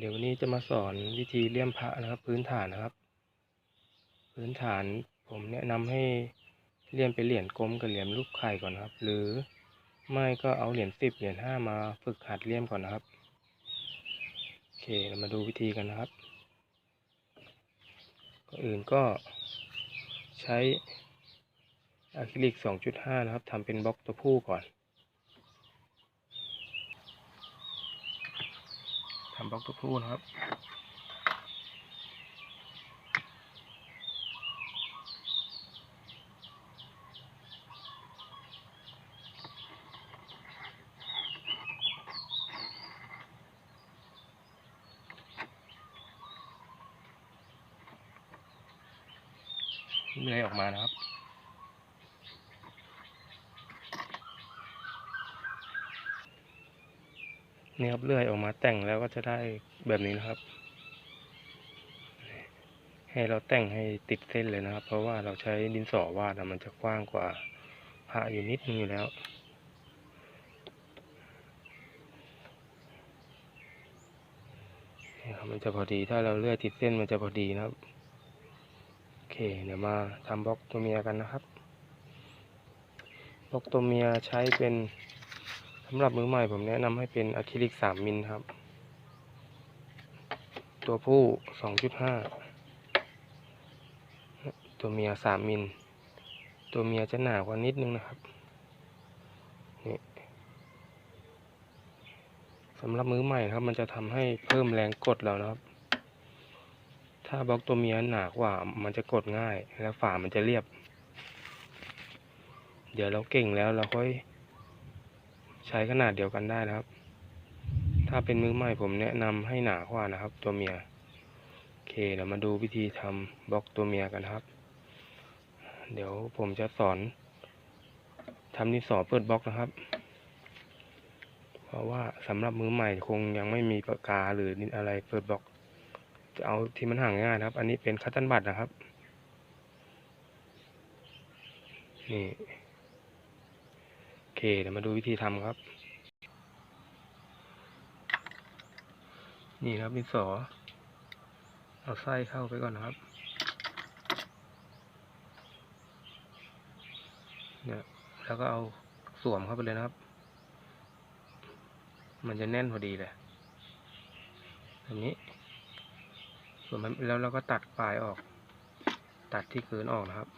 เดี๋ยววันนี้จะมาสอนวิธีเลี่ยมพระนะครับ พื้นฐานนะครับ พื้นฐานผมแนะนำให้เลี่ยมเป็นเหรียญกลมกับเหรียญรูปไข่ก่อนนะครับ หรือไม่ก็เอาเหรียญสิบเหรียญห้ามาฝึกหัดเลี่ยมก่อนนะครับโอเคเรามาดูวิธีกันนะครับก่อนอื่นก็ใช้อะคริลิก 2.5 นะครับทำเป็นบล็อกตัวผู้ก่อน ทำบล็อกตัวผู้นะครับเลื่อยออกมานะครับ นี่ครับเลื่อยออกมาแต่งแล้วก็จะได้แบบนี้นะครับ ให้เราแต่งให้ติดเส้นเลยนะครับ เพราะว่าเราใช้ดินสอวาดอะมันจะกว้างกว่าผ้าอยู่นิดนึงอยู่แล้วนี่ครับมันจะพอดีถ้าเราเลื่อยติดเส้นมันจะพอดีนะครับโอเค เดี๋ยวมาทำบล็อกตัวเมียกันนะครับบล็อกตัวเมียใช้เป็น สำหรับมือใหม่ผมแนะนำให้เป็นอะคริลิก 3 มิลครับ ตัวผู้ 2.5 ตัวเมีย 3 มิล ตัวเมียจะหนากว่านิดนึงนะครับนี่สำหรับมือใหม่ครับ มันจะทำให้เพิ่มแรงกดเรานะครับ ถ้าบล็อกตัวเมียหนากว่ามันจะกดง่าย แล้วฝามันจะเรียบ เดี๋ยวเราเก่งแล้วเราค่อย ใช้ขนาดเดียวกันได้นะครับ ถ้าเป็นมือใหม่ผมแนะนำให้หนากว่านะครับ ตัวเมียโอเคเรามาดูวิธีทำบล็อกตัวเมียกันครับ เดี๋ยวผมจะสอนทำดินสอเปิดบล็อกนะครับ เพราะว่าสำหรับมือใหม่คงยังไม่มีปากกาหรืออะไรเปิดบล็อก จะเอาที่มันห่างง่ายนะครับ อันนี้เป็นคัตตันบัตนะครับ นี่ เคเดี๋ยวมาดูวิธีทำครับ นี่ครับดินสอ เอาไส้เข้าไปก่อนนะครับเนี่ยแล้วก็เอาสวมเข้าไปเลยนะครับ มันจะแน่นพอดีเลยแบบนี้ส่วนมันแล้วเราก็ตัดปลายออก ตัดที่เกินออกนะครับ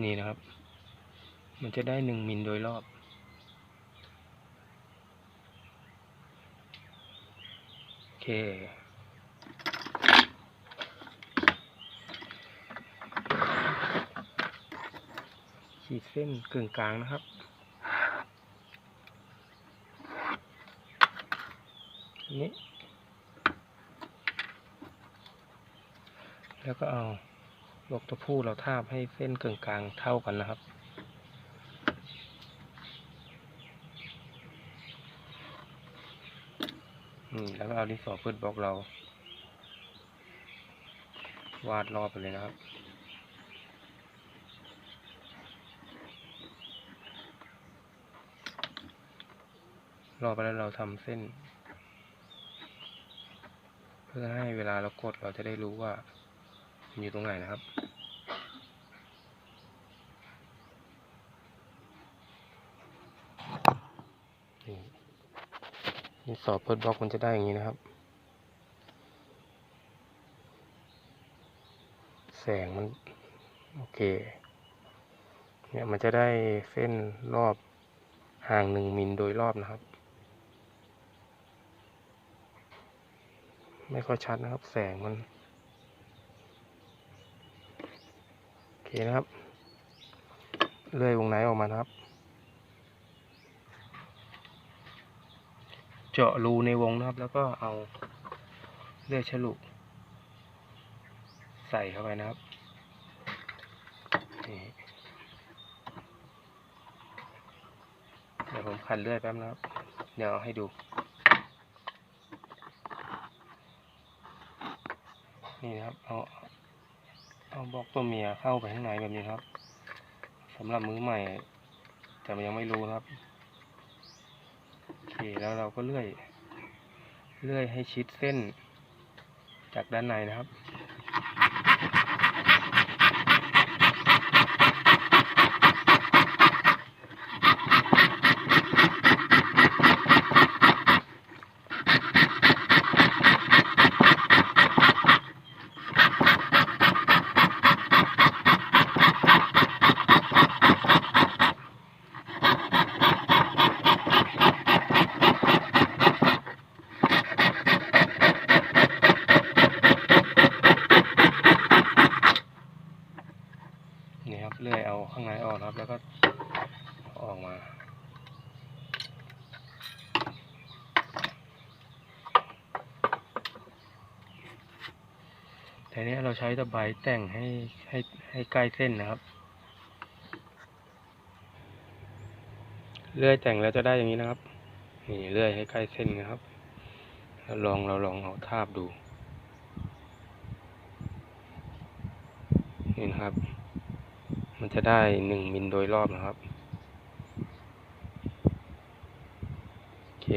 นี่นะครับ มันจะได้หนึ่งมิลโดยรอบ โอเค ขีดเส้นกึ่งกลางนะครับ นี้ แล้วก็เอา ลกตัวผู้เราทาบให้เส้นกึ่งกลางเท่ากันนะครับอืมแล้วก็เอาดินสอพืชบล็อกเรา วาดรอบไปเลยนะครับรอบไปแล้วเราทำเส้น เพื่อให้เวลาเรากดเราจะได้รู้ว่า มันอยู่ตรงไหนนะครับ นี่ นี่สอบเปิดบล็อกมันจะได้อย่างนี้นะครับ แสงมัน โอเค เนี่ยมันจะได้เส้นรอบห่างหนึ่งมิลโดยรอบนะครับ ไม่ค่อยชัดนะครับ แสงมัน โอเคนะครับ เลื่อยวงไหนออกมานะครับ เจาะรูในวงนะครับ แล้วก็เอาเลื่อยฉลุใส่เข้าไปนะครับเดี๋ยวผมขันเลื่อยแป๊บนะครับ เดี๋ยวให้ดู นี่นะครับ เอาเอาบล็อกตัวเมียเข้าไปข้างในแบบนี้ครับสำหรับมือใหม่แต่มันยังไม่รู้นะครับ แล้วเราก็เลื่อย เลื่อยให้ชิดเส้นจากด้านในนะครับ นี่ครับเลื่อยเอาข้างในออกนะครับ แล้วก็เอาออกมา แต่นี้เราใช้ตะไบแต่งให้ให้ให้ใกล้เส้นนะครับ เลื่อยแต่งแล้วจะได้อย่างนี้นะครับ นี่เลื่อยให้ใกล้เส้นนะครับแล้วลองเราลองเอาทาบดู นี่นะครับ มันจะได้หนึ่งมิลโดยรอบนะครับ โอเค